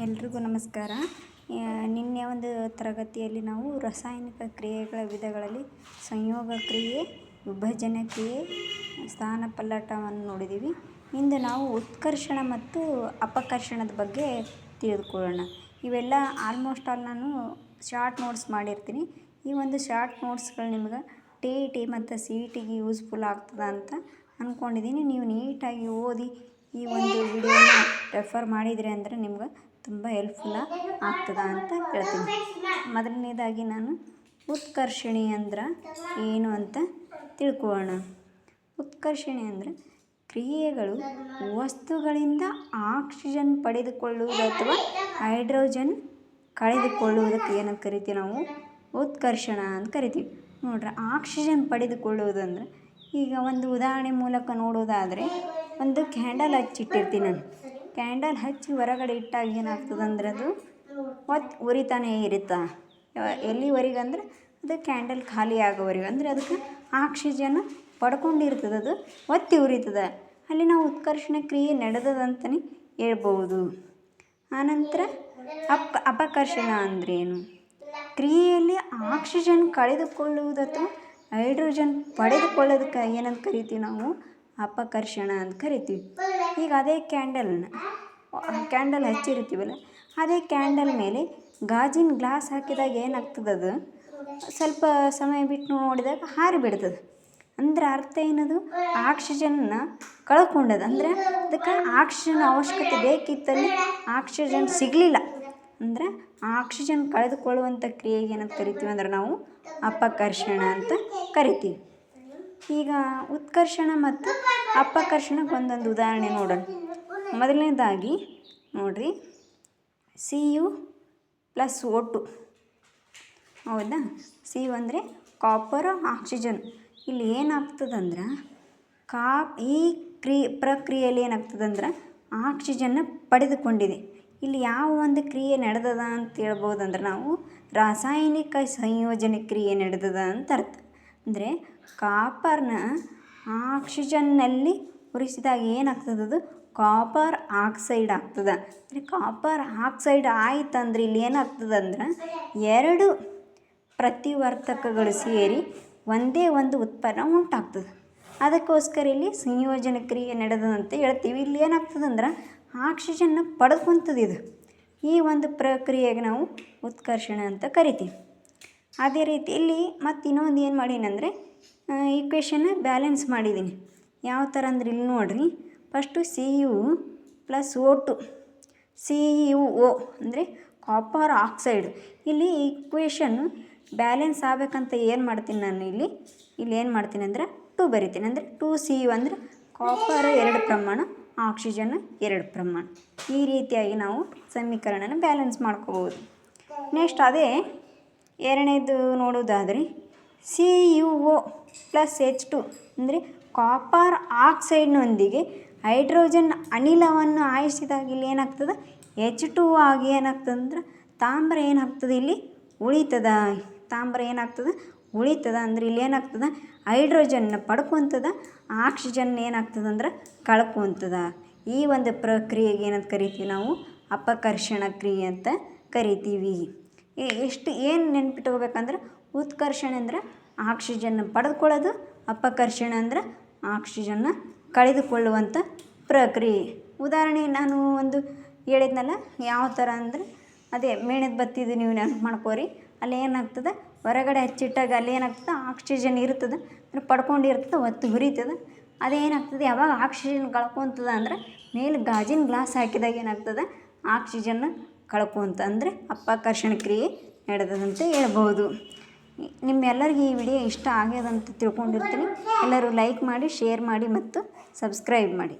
ಎಲ್ರಿಗೂ ನಮಸ್ಕಾರ. ನಿನ್ನೆ ಒಂದು ತರಗತಿಯಲ್ಲಿ ನಾವು ರಾಸಾಯನಿಕ ಕ್ರಿಯೆಗಳ ವಿಧಗಳಲ್ಲಿ ಸಂಯೋಗ ಕ್ರಿಯೆ, ವಿಭಜನ ಕ್ರಿಯೆ ಸ್ಥಾನಪಲ್ಲಟವನ್ನು ನೋಡಿದ್ದೀವಿ. ಇಂದು ನಾವು ಉತ್ಕರ್ಷಣ ಮತ್ತು ಅಪಕರ್ಷಣದ ಬಗ್ಗೆ ತಿಳಿದುಕೊಳ್ಳೋಣ. ಇವೆಲ್ಲ ಆಲ್ಮೋಸ್ಟ್ ಆಲ್ ನಾನು ಶಾರ್ಟ್ ನೋಟ್ಸ್ ಮಾಡಿರ್ತೀನಿ. ಈ ಒಂದು ಶಾರ್ಟ್ ನೋಟ್ಸ್ಗಳು ನಿಮ್ಗೆ ಟಿ ಇ ಟಿ ಮತ್ತು ಸಿ ಇ ಟಿಗೆ ಯೂಸ್ಫುಲ್ ಆಗ್ತದ ಅಂತ ಅಂದ್ಕೊಂಡಿದ್ದೀನಿ ನೀವು ನೀಟಾಗಿ ಓದಿ ಈ ಒಂದು ವಿಡಿಯೋನ ರೆಫರ್ ಮಾಡಿದಿರಿ ಅಂದರೆ ನಿಮ್ಗೆ ತುಂಬ ಹೆಲ್ಪ್ಫುಲ್ಲ ಆಗ್ತದೆ ಅಂತ ಹೇಳ್ತೀನಿ ಮೊದಲನೇದಾಗಿ ನಾನು ಉತ್ಕರ್ಷಣಿ ಅಂದ್ರೆ ಏನು ಅಂತ ತಿಳ್ಕೊಳ್ಳೋಣ ಉತ್ಕರ್ಷಣೆ ಅಂದರೆ ಕ್ರಿಯೆಗಳು ವಸ್ತುಗಳಿಂದ ಆಕ್ಸಿಜನ್ ಪಡೆದುಕೊಳ್ಳುವುದು ಅಥವಾ ಹೈಡ್ರೋಜನ್ ಕಳೆದುಕೊಳ್ಳುವುದಕ್ಕೆ ಏನಂತ ಕರಿತೀವಿ ನಾವು? ಉತ್ಕರ್ಷಣ ಅಂತ ಕರಿತೀವಿ. ನೋಡ್ರಿ ಆಕ್ಸಿಜನ್ ಪಡೆದುಕೊಳ್ಳುವುದಂದ್ರೆ ಈಗ ಒಂದು ಉದಾಹರಣೆ ಮೂಲಕ ನೋಡೋದಾದರೆ ಒಂದು ಕ್ಯಾಂಡಲ್ ಹಚ್ಚಿಟ್ಟಿರ್ತೀನಿ ನಾನು. ಕ್ಯಾಂಡಲ್ ಹಚ್ಚಿ ಹೊರಗಡೆ ಇಟ್ಟಾಗ ಏನಾಗ್ತದೆ ಅಂದ್ರೆ ಅದು ಒತ್ತು ಉರಿತಾನೇ ಇರುತ್ತೆ? ಎಲ್ಲಿವರೆಗೆ ಅಂದ್ರೆ ಅದು ಕ್ಯಾಂಡಲ್ ಖಾಲಿ ಆಗೋವರೆಗೆ. ಅಂದರೆ ಅದಕ್ಕೆ ಆಕ್ಸಿಜನ್ ಪಡ್ಕೊಂಡಿರ್ತದೆ, ಅದು ಒತ್ತಿ ಉರಿತದೆ. ಅಲ್ಲಿ ನಾವು ಉತ್ಕರ್ಷಣ ಕ್ರಿಯೆ ನಡೆದದಂತಲೇ ಹೇಳ್ಬೋದು ಆನಂತರ ಅಪ್ ಅಪಕರ್ಷಣ ಅಂದ್ರೇನು? ಕ್ರಿಯೆಯಲ್ಲಿ ಆಕ್ಸಿಜನ್ ಕಳೆದುಕೊಳ್ಳುವುದು ಅಥವಾ ಹೈಡ್ರೋಜನ್ ಪಡೆದುಕೊಳ್ಳೋದಕ್ಕೆ ಏನಂತ ಕರಿತೀವಿ ನಾವು? ಅಪಕರ್ಷಣ ಅಂತ ಕರಿತೀವಿ. ಈಗ ಅದೇ ಕ್ಯಾಂಡಲ್ನ ಕ್ಯಾಂಡಲ್ ಹಚ್ಚಿರ್ತೀವಲ್ಲ ಅದೇ ಕ್ಯಾಂಡಲ್ ಮೇಲೆ ಗಾಜಿನ ಗ್ಲಾಸ್ ಹಾಕಿದಾಗ ಏನಾಗ್ತದೆ ಅದು? ಸ್ವಲ್ಪ ಸಮಯ ಬಿಟ್ಟು ನೋಡಿದಾಗ ಹಾರಿ ಬಿಡ್ತದೆ. ಅಂದ್ರೆ ಅರ್ಥ ಏನದು? ಆಕ್ಸಿಜನ್ನ ಕಳ್ಕೊಂಡದ. ಅಂದರೆ ಅದಕ್ಕೆ ಆಕ್ಸಿಜನ್ ಅವಶ್ಯಕತೆ ಬೇಕಿತ್ತಲ್ಲಿ ಆಕ್ಸಿಜನ್ ಸಿಗಲಿಲ್ಲ. ಅಂದರೆ ಆಕ್ಸಿಜನ್ ಕಳೆದುಕೊಳ್ಳುವಂಥ ಕ್ರಿಯೆಗೆ ಏನಂತ ಕರಿತೀವಿ? ಅಂದ್ರೆ ನಾವು ಅಪಕರ್ಷಣ ಅಂತ ಕರಿತೀವಿ. ಈಗ ಉತ್ಕರ್ಷಣ ಮತ್ತು ಅಪಕರ್ಷಣಕ್ಕೆ ಒಂದೊಂದು ಉದಾಹರಣೆ ನೋಡೋಣ. ಮೊದಲನೇದಾಗಿ ನೋಡಿರಿ. C U plus O two ಹೌದಾ? ಸಿ ಯು ಅಂದರೆ ಕಾಪರ್ ಆಕ್ಸಿಜನ್ ಇಲ್ಲಿ ಏನಾಗ್ತದಂದ್ರೆ ಕಾ ಈ ಕ್ರಿ ಪ್ರಕ್ರಿಯೆಯಲ್ಲಿ ಏನಾಗ್ತದಂದ್ರೆ ಆಕ್ಸಿಜನ್ನ ಪಡೆದುಕೊಂಡಿದೆ. ಇಲ್ಲಿ ಯಾವ ಒಂದು ಕ್ರಿಯೆ ನಡೆದದ ಅಂತ ಹೇಳ್ಬೋದಂದ್ರೆ ನಾವು ರಾಸಾಯನಿಕ ಸಂಯೋಜನೆ ಕ್ರಿಯೆ ನಡೆದದ ಅಂತ ಅರ್ಥ. ಅಂದರೆ ಕಾಪರ್ನ ಆಕ್ಸಿಜನ್ನಲ್ಲಿ ಉರಿಸಿದಾಗ ಏನಾಗ್ತದೆ ಕಾಪರ್ ಆಕ್ಸೈಡ್ ಆಗ್ತದೆ. ಕಾಪರ್ ಆಕ್ಸೈಡ್ ಆಯ್ತಂದ್ರೆ ಇಲ್ಲಿ ಏನಾಗ್ತದಂದ್ರೆ ಎರಡು ಪ್ರತಿವರ್ತಕಗಳು ಸೇರಿ ಒಂದೇ ಒಂದು ಉತ್ಪನ್ನ ಉಂಟಾಗ್ತದೆ. ಅದಕ್ಕೋಸ್ಕರ ಇಲ್ಲಿ ಸಂಯೋಜನ ಕ್ರಿಯೆ ನಡೆದಂತೆ ಹೇಳ್ತೀವಿ. ಇಲ್ಲಿ ಏನಾಗ್ತದಂದ್ರೆ ಆಕ್ಸಿಜನ್ನ ಪಡೆದ್ಕೊಂತದೆ ಇದು. ಈ ಒಂದು ಪ್ರಕ್ರಿಯೆಗೆ ನಾವು ಉತ್ಕರ್ಷಣ ಅಂತ ಕರಿತೀವಿ. ಅದೇ ರೀತಿ ಇಲ್ಲಿ ಮತ್ತು ಇನ್ನೊಂದು ಏನು ಮಾಡೀನಂದರೆ ಈಕ್ವೇಷನ್ನ ಬ್ಯಾಲೆನ್ಸ್ ಮಾಡಿದ್ದೀನಿ ಯಾವ ಥರ ಅಂದ್ರೆ ಇಲ್ಲಿ ನೋಡಿರಿ. First C U plus O two C U O ಅಂದರೆ ಕಾಪರ್ ಆಕ್ಸೈಡ್ ಇಲ್ಲಿ ಈಕ್ವೇಷನ್ನು ಬ್ಯಾಲೆನ್ಸ್ ಆಗಬೇಕಂತ ಏನು ಮಾಡ್ತೀನಿ ನಾನು ಇಲ್ಲಿ? ಇಲ್ಲಿ ಏನು ಮಾಡ್ತೀನಿ ಅಂದರೆ ಟು ಬರಿತೀನಿ. ಅಂದರೆ ಟು ಸಿ ಯು ಅಂದರೆ ಕಾಪರ್ ಎರಡು ಪ್ರಮಾಣ ಆಕ್ಸಿಜನ್ ಎರಡು ಪ್ರಮಾಣ. ಈ ರೀತಿಯಾಗಿ ನಾವು ಸಮೀಕರಣನ ಬ್ಯಾಲೆನ್ಸ್ ಮಾಡ್ಕೋಬೋದು ನೆಕ್ಸ್ಟ್ ಅದೇ ಎರಡನೇದು ನೋಡೋದಾದರೆ C U O plus H two ಅಂದರೆ ಕಾಪರ್ ಆಕ್ಸೈಡ್ನೊಂದಿಗೆ ಹೈಡ್ರೋಜನ್ ಅನಿಲವನ್ನು ಆಯಿಸಿದಾಗ ಇಲ್ಲಿ ಏನಾಗ್ತದೆ? ಎಚ್ ಟು ಆಗಿ ಏನಾಗ್ತದಂದ್ರೆ ತಾಮ್ರ ಏನಾಗ್ತದೆ ಇಲ್ಲಿ? ಉಳಿತದ. ತಾಮ್ರ ಏನಾಗ್ತದೆ? ಉಳಿತದ. ಅಂದ್ರೆ ಇಲ್ಲಿ ಏನಾಗ್ತದೆ? ಹೈಡ್ರೋಜನ್ನ ಪಡ್ಕೊಂತದ. ಆಕ್ಸಿಜನ್ ಏನಾಗ್ತದೆ ಅಂದ್ರೆ ಕಳ್ಕೊತದ. ಈ ಒಂದು ಪ್ರಕ್ರಿಯೆಗೆ ಏನಂತ ಕರಿತೀವಿ ನಾವು? ಅಪಕರ್ಷಣ ಕ್ರಿಯೆ ಅಂತ ಕರಿತೀವಿ. ಎಷ್ಟು, ಏನು ನೆನ್ಪಿಟ್ಕೋಬೇಕಂದ್ರೆ ಉತ್ಕರ್ಷಣೆ ಅಂದ್ರೆ ಆಕ್ಸಿಜನ್ ಪಡೆದುಕೊಳ್ಳೋದು, ಅಪಕರ್ಷಣ ಅಂದ್ರೆ ಆಕ್ಸಿಜನ್ನ ಕಳೆದುಕೊಳ್ಳುವಂಥ ಪ್ರಕ್ರಿಯೆ. ಉದಾಹರಣೆ ನಾನು ಒಂದು ಹೇಳಿದ್ನಲ್ಲ, ಯಾವ ಥರ ಅಂದರೆ, ಅದೇ ಮೇಣದ ಬತ್ತಿದು ನೀವು ನೆನ್ಪು ಮಾಡ್ಕೋರಿ, ಅಲ್ಲಿ ಏನಾಗ್ತದೆ, ಹೊರಗಡೆ ಹಚ್ಚಿಟ್ಟಾಗ ಅಲ್ಲಿ ಏನಾಗ್ತದೆ, ಆಕ್ಸಿಜನ್ ಇರ್ತದೆ, ಅಂದರೆ ಪಡ್ಕೊಂಡಿರ್ತದೆ ಒತ್ತು ಹುರಿತದೆ. ಅದೇನಾಗ್ತದೆ ಯಾವಾಗ ಆಕ್ಸಿಜನ್ ಕಳ್ಕೊತದ ಅಂದ್ರೆ, ಮೇಲೆ ಗಾಜಿನ ಗ್ಲಾಸ್ ಹಾಕಿದಾಗ ಏನಾಗ್ತದೆ ಆಕ್ಸಿಜನ್ನ ಕಳ್ಕೊಂತ ಅಂದರೆ ಅಪಕರ್ಷಣ ಕ್ರಿಯೆ ನಡೆದದಂತ ಹೇಳ್ಬೋದು ನಿಮ್ಮೆಲ್ಲರಿಗೂ ಈ ವಿಡಿಯೋ ಇಷ್ಟ ಆಗ್ಯದಂತ ತಿಳ್ಕೊಂಡಿರ್ತೀನಿ. ಎಲ್ಲರೂ ಲೈಕ್ ಮಾಡಿ ಶೇರ್ ಮಾಡಿ ಮತ್ತು ಸಬ್ಸ್ಕ್ರೈಬ್ ಮಾಡಿ.